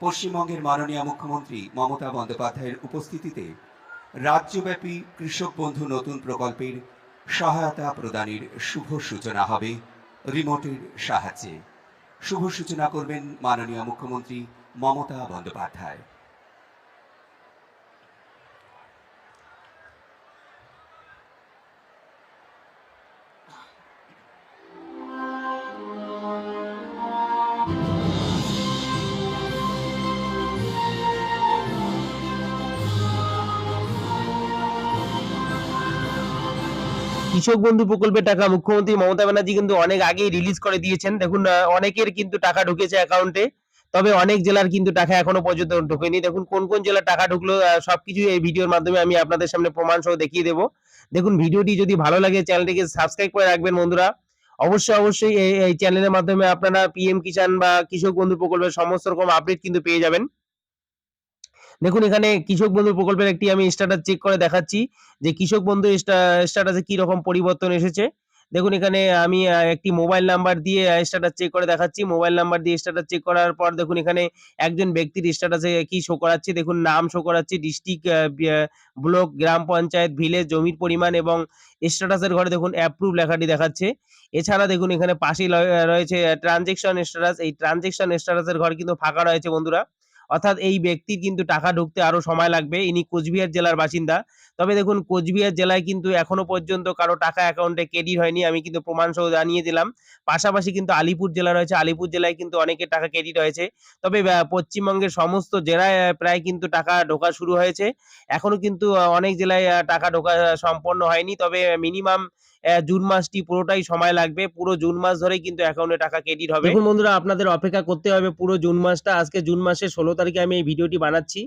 পশ্চিমবঙ্গের মাননীয় মুখ্যমন্ত্রী মমতা বন্দ্যোপাধ্যায়ের উপস্থিতিতে রাজ্যব্যাপী কৃষক বন্ধু নতুন প্রকল্পের সহায়তা প্রদানের শুভ সূচনা হবে রিমোটের সাহায্যে। শুভ সূচনা করবেন মাননীয় মুখ্যমন্ত্রী মমতা বন্দ্যোপাধ্যায়। কৃষক বন্ধু প্রকল্পের টাকা মুখ্যমন্ত্রী মমতা ব্যানার্জি কিন্তু অনেক আগেই রিলিজ করে দিয়েছেন। দেখুন অনেকের কিন্তু টাকা ঢুকেছে অ্যাকাউন্টে তবে অনেক জেলার কিন্তু টাকা এখনও পর্যন্ত ঢোকেনি। দেখুন, কোন কোন জেলার টাকা ঢুকলো সবকিছু এই ভিডিওর মাধ্যমে আমি আপনাদের সামনে প্রমাণ সহ দেখিয়ে দেবো। দেখুন, ভিডিওটি যদি ভালো লাগে, চ্যানেলটিকে সাবস্ক্রাইব করে রাখবেন বন্ধুরা। অবশ্যই অবশ্যই এই চ্যানেলের মাধ্যমে আপনারা পিএম কিষাণ বা কৃষক বন্ধু প্রকল্পের সমস্ত রকম আপডেট কিন্তু পেয়ে যাবেন। দেখুন, এখানে কৃষক বন্ধু প্রকল্পের একটি আমি স্ট্যাটাস চেক করে দেখাচ্ছি যে কৃষক বন্ধু স্ট্যাটাসে কি রকম পরিবর্তন এসেছে। দেখুন, এখানে আমি একটি মোবাইল নাম্বার দিয়ে স্ট্যাটাস চেক করে দেখাচ্ছি। মোবাইল নাম্বার দিয়ে স্ট্যাটাস চেক করার পর দেখুন, এখানে একজন ব্যক্তির স্ট্যাটাসে কি শো করাচ্ছে। দেখুন, নাম শো করাচ্ছে। ডিস্ট্রিক্ট ব্লক গ্রাম পঞ্চায়েত ভিলেজ জমির পরিমাণ এবং স্ট্যাটাসের ঘরে দেখুন অ্যাপ্রুভ লেখাটি দেখাচ্ছে। এছাড়া দেখুন, এখানে পাশেই রয়েছে ট্রানজেকশন স্ট্যাটাস এই ট্রানজেকশন স্ট্যাটাসের ঘর কিন্তু ফাঁকা রয়েছে বন্ধুরা। অর্থাৎ এই ব্যক্তির কিন্তু টাকা ঢুকতে আরও সময় লাগবে। ইনি কোচবিহার জেলার বাসিন্দা। তবে দেখুন, কোচবিহার জেলায় কিন্তু এখনও পর্যন্ত কারও টাকা অ্যাকাউন্টে ক্রেডিট হয়নি। আমি কিন্তু প্রমাণ সহ জানিয়ে দিলাম। পাশাপাশি কিন্তু আলিপুর জেলা রয়েছে। আলিপুর জেলায় কিন্তু অনেকের টাকা ক্রেডিট হয়েছে। তবে পশ্চিমবঙ্গের সমস্ত জেলায় প্রায় কিন্তু টাকা ঢোকা শুরু হয়েছে। এখনও কিন্তু অনেক জেলায় টাকা ঢোকা সম্পন্ন হয়নি। তবে মিনিমাম জুন মাসটি পুরোটাই সময় লাগবে। পুরো জুন মাস ধরেই কিন্তু অ্যাকাউন্টে টাকা ক্রেডিট হবে। দেখুন বন্ধুরা, আপনাদের অপেক্ষা করতে হবে পুরো জুন মাসটা। আজকে জুন মাসের ষোলো তারিখে আমি এই ভিডিওটি বানাচ্ছি।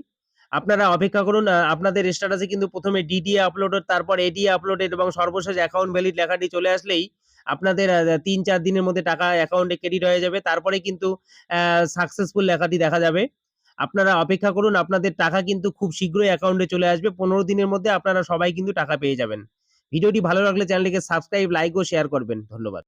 আপনারা অপেক্ষা করুন আপনাদের স্ট্যাটাসে কিন্তু প্রথমে ডিডিএ আপলোডেড তারপর এডিএ আপলোডেড এবং সর্বশেষ অ্যাকাউন্ট ভ্যালিড লেখাটি চলে আসলেই আপনাদের তিন চার দিনের মধ্যে টাকা অ্যাকাউন্টে ক্রেডিট হয়ে যাবে। তারপরে কিন্তু সাকসেসফুল লেখাটি দেখা যাবে। আপনারা অপেক্ষা করুন, আপনাদের টাকা কিন্তু খুব শীঘ্রই অ্যাকাউন্টে চলে আসবে। পনেরো দিনের মধ্যে আপনারা সবাই কিন্তু টাকা পেয়ে যাবেন। ভিডিওটি ভালো লাগলে চ্যানেলটিকে সাবস্ক্রাইব লাইক ও শেয়ার করবেন। ধন্যবাদ।